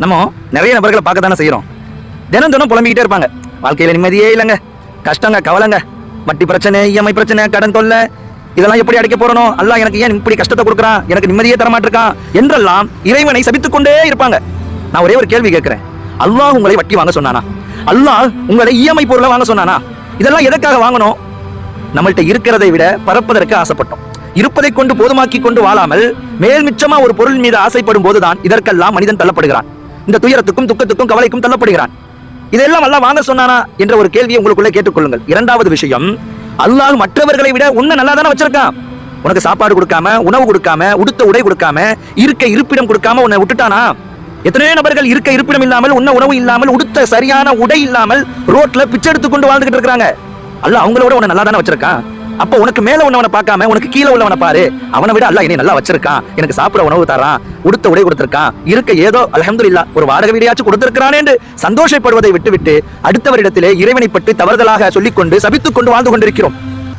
நம்ம நிறைய நபர்களை பார்க்க தானே செய்யறோம் தினம் தினம் புலம்பிக்கிட்டே இருப்பாங்க. வாழ்க்கையில நிம்மதியே இல்லைங்க. கஷ்டங்க கவலைங்க. வட்டி பிரச்சனை இஎம்ஐ பிரச்சனை கடன் தொல்லை. இதெல்லாம் எப்படி அடைக்க போறனோ? அல்லாஹ் எனக்கு ஏன் இப்படி கஷ்டத்தை கொடுக்குறான்? எனக்கு நிம்மதியே தர மாட்டிருக்கான் என்றெல்லாம் இறைவனை சபித்துக் கொண்டே இருப்பாங்க. நான் ஒரே ஒரு கேள்வி கேட்கிறேன். அல்லாஹ் உங்களை வட்டி வாங்க சொன்னானா? அல்லாஹ் உங்களை இஎம்ஐ பொருளை வாங்க சொன்னானா? இதெல்லாம் எதற்காக வாங்கணும்? நம்மள்கிட்ட இருக்கிறதை விட பறப்பதற்கு ஆசைப்பட்டோம். இருப்பதை கொண்டு போதுமாக்கி கொண்டு வாழாமல் மேல் மிச்சமா ஒரு பொருள் மீது ஆசைப்படும் போதுதான் இதற்கெல்லாம் மனிதன் தள்ளப்படுகிறான். இந்த துயரத்துக்கும் துக்கத்துக்கும் கவலைக்கும் தள்ளப்படுகிறான். இதெல்லாம் அல்லாஹ் வாங்க சொன்னானா என்ற ஒரு கேள்வியை உங்களுக்குள்ளே கேட்டுக்கொள்ளுங்கள். இரண்டாவது விஷயம் அல்லாஹ் மற்றவர்களை விட உன்னை நல்லா தானே வச்சிருக்கான். உனக்கு சாப்பாடு கொடுக்காம உணவு கொடுக்காம உடுத்த உடை கொடுக்காம இருக்க இருப்பிடம் கொடுக்காம உன்னை விட்டுட்டானா? எத்தனையோ நபர்கள் இருக்க இருப்பிடம் இல்லாமல் உன்ன உணவு இல்லாமல் உடுத்த சரியான உடை இல்லாமல் ரோட்ல பிச்சை எடுத்து கொண்டு வாழ்ந்துகிட்டு இருக்காங்க அல்ல அவங்களோட உன்னை நல்லா தானே வச்சிருக்கான்? அப்ப உனக்கு மேல உள்ளவனை பார்க்காம உனக்கு கீழே உள்ளவனை பாரு. அவனை விட அல்லா என்னை நல்லா வச்சிருக்கான். எனக்கு சாப்பிட உணவு தரான் உடுத்த உடை கொடுத்திருக்கான். இருக்க ஏதோ அல்ஹம்துலில்லாஹ் ஒரு வாடகை வீடியாச்சும் கொடுத்திருக்கிறானே என்று சந்தோஷப்படுவதை விட்டுவிட்டு அடுத்தவரிடத்திலே இறைவனை பற்றி தவறுதலாக சொல்லிக்கொண்டு சபித்துக் கொண்டு வாழ்ந்து கொண்டிருக்கிறோம்.